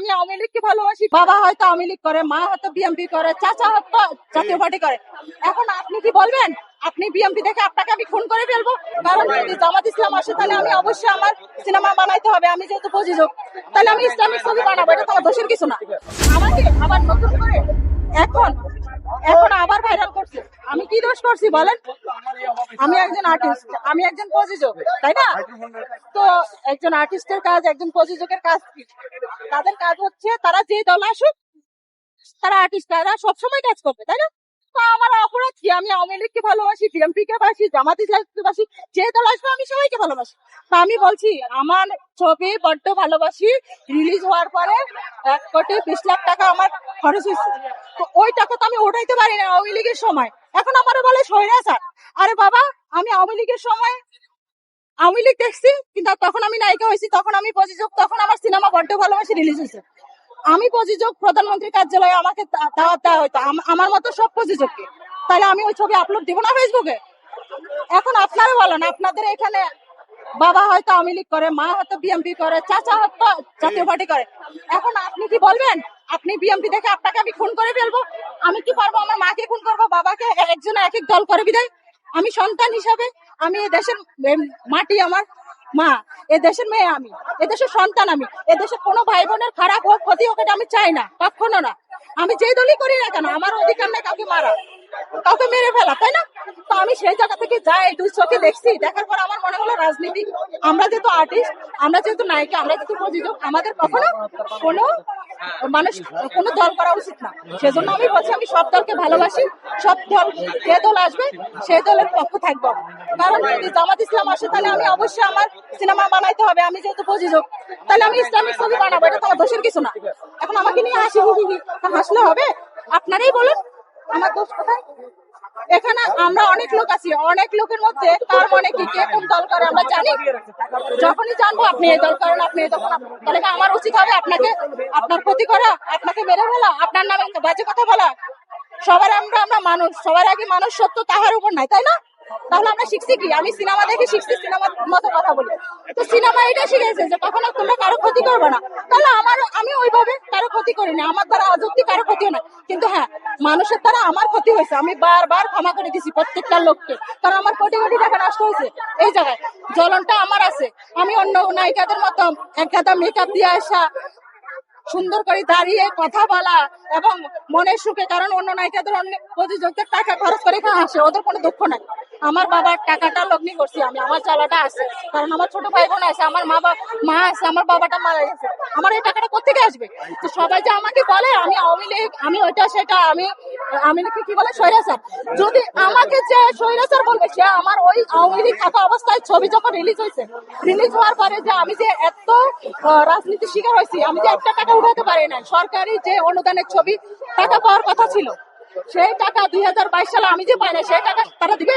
আমি আওয়ামী লীগকে ভালোবাসি। বাবা হয়তো আওয়ামী লীগ করে, মা হয়তো বিএমপি করে, চাচা হয়তো জাতীয় পার্টি করে। এখন আপনি কি বলবেন? আপনি বিএমপি দেখে আপনাকে আমি খুন করে ফেলব? কারণ যদি জামাত ইসলাম আসে, তাহলে আমি অবশ্যই আমার সিনেমা বানাইতে হবে। আমি যেহেতু প্রযোজক তাহলে আমি ইসলামিক ছবি বানাবো। এটা তো আমার দোষের কিছু না। আমাকে আবার নতুন করে এখন এখন আবার ভাইরাল করছে। আমি কি দোষ করছি বলেন? আমি একজন আর্টিস্ট আমি একজন প্রযোজক, তাই না? তো একজন আর্টিস্টের কাজ, একজন প্রযোজকের কাজ কি? তাদের কাজ হচ্ছে তারা যে দল আসুক, তারা আর্টিস্ট তারা সবসময় কাজ করবে, তাই না? আমার অপরাধ কি? আমি আওয়ামী লীগকে ভালোবাসি বিএনপি কে বাসি জামাত ইসলামকে বাসি যে দল আসবে আমি সবাইকে ভালোবাসি। তো আমি বলছি, আমার ছবি বড্ড ভালোবাসি রিলিজ হওয়ার পরে এক কোটি বিশ লাখ টাকা আমার খরচ হয়েছে। তো ওই টাকা তো আমি ওঠাইতে পারি না আওয়ামী লীগের সময়। এখন আমার বলে সৈরা স্যার আরে বাবা আমি আওয়ামী লীগের সময় আওয়ামী লীগ দেখছি কিন্তু তখন আমি নায়িকা হয়েছি তখন আমি প্রযোজক তখন আমার সিনেমা বড্ড ভালোবাসি রিলিজ হয়েছে। আমি প্রযোজক প্রধানমন্ত্রী কার্যালয়ে আমাকে দাওয়াত দেওয়া হয়তো। আমার মতো সব প্রযোজককে। তাহলে আমি ওই ছবি আপলোড দিব না ফেসবুকে এখন আপনারা বলেন আপনাদের এখানে বাবা হয়তো আওয়ামী লীগ করে মা হয়তো বিএমপি করে চাচা হয়তো জাতীয় পার্টি করে। এখন আপনি কি বলবেন? আপনি বিএমপি দেখে আপনাকে আমি খুন করে ফেলব? আমি কি পারব? আমার মাকে খুন করব? বাবাকে একজন এক এক দল করে বিদায়? আমি সন্তান হিসাবে আমি এ দেশের মাটি আমার মা। এ দেশের মেয়ে আমি। এ দেশের সন্তান আমি। এ দেশের কোনো ভাই বোনের খারাপ হোক, ক্ষতি হোক, এটা আমি চাই না। কখনো না। আমি যে দলই করি না কেন, আমার অধিকার নাই কাউকে মারা কাউকে মেরে ফেলা তাই না? তো আমি সেই জায়গা থেকে যাই দুই চোখে দেখছি। দেখার পর আমার মনে হলো রাজনীতি। আমরা যেহেতু আর্টিস্ট আমরা যেহেতু নায়িকা, আমরা যেহেতু প্রযোজক, আমাদের কখনো কোনো মানুষ কোনো দল করা উচিত না। সেজন্য আমি বলছি আমি সব দলকে ভালোবাসি সব দল যে দল আসবে সে দলের পক্ষ থাকব। কারণ যদি জামাত ইসলাম আসে তাহলে আমি অবশ্যই আমার সিনেমা বানাইতে হবে আমি যেহেতু প্রযোজক তাহলে আমি ইসলামিক ছবি বানাবো এটা তো আমার দোষের কিছু না। এখন আমাকে নিয়ে হাসি হুহি। হাসলে হবে? আপনারাই বলুন আমার দোষ কোথায়? এখানে আমরা অনেক লোক আছি, অনেক লোকের মধ্যে তার মনে কি, কে কোন দল করে আমরা জানি। যখনই জানব আপনি এই দল করেন, আপনি এই করেন, তাহলে আমার উচিত হবে আপনাকে, আপনার ক্ষতি করা, আপনাকে মেরে ফেলা, আপনার নামে বাজে কথা বলা? সবার আমরা আমরা মানুষ, সবার আগে মানুষ সত্য তাহার উপর নাই, তাই না? তাহলে আমরা শিখছি কি? আমি সিনেমা দেখে শিখছি সিনেমার মতো কথা বলি। তো সিনেমা এটা শিখেছে যে কখনো তোমরা কারও ক্ষতি করবে না। তাহলে আমার, আমি ওইভাবে কারও ক্ষতি করি না আমার দ্বারা অযুক্তি কারও ক্ষতি না কিন্তু হ্যাঁ মানুষের দ্বারা আমার ক্ষতি হয়েছে। আমি বারবার ক্ষমা করে দিছি প্রত্যেকটা লোককে। কারণ আমার কোটি কোটি টাকা নষ্ট হয়েছে এই জায়গায়। জ্বলনটা আমার আছে। আমি অন্য নায়িকাদের মতো এক গাদা মেকআপ দিয়ে আসা, সুন্দর করে দাঁড়িয়ে কথা বলা এবং মনের সুখে, কারণ অন্য নায়িকাদের অন্য প্রযোজকদের টাকা খরচ করে আসে। ওদের কোনো দুঃখ নাই। আমার বাবার টাকাটা লগ্নি করছি আমি আমার চালাটা আছে। কারণ আমার ছোট ভাই বোন আছে আমার মা বা মা আছে আমার বাবাটা মারা গেছে। আমার এই টাকাটা কোথেকে আসবে? তো সবাই যে আমাকে বলে আমি আওয়ামী লীগ আমি ওইটা সেটা আমি আমি নাকি কি বলে? স্বৈরাচার। যদি আমাকে যে স্বৈরাচার বলবে সে আমার ওই আওয়ামী লীগ থাকা অবস্থায় ছবি যখন রিলিজ হয়েছে রিলিজ হওয়ার পরে যে আমি যে এত আহ, রাজনীতির শিকার হয়েছি আমি যে একটা টাকা উঠাতে পারি না সরকারি যে অনুদানের ছবি টাকা পাওয়ার কথা ছিল সেই টাকা দুই হাজার বাইশ সালে আমি যে পাই না সেই টাকা তারা দিবে?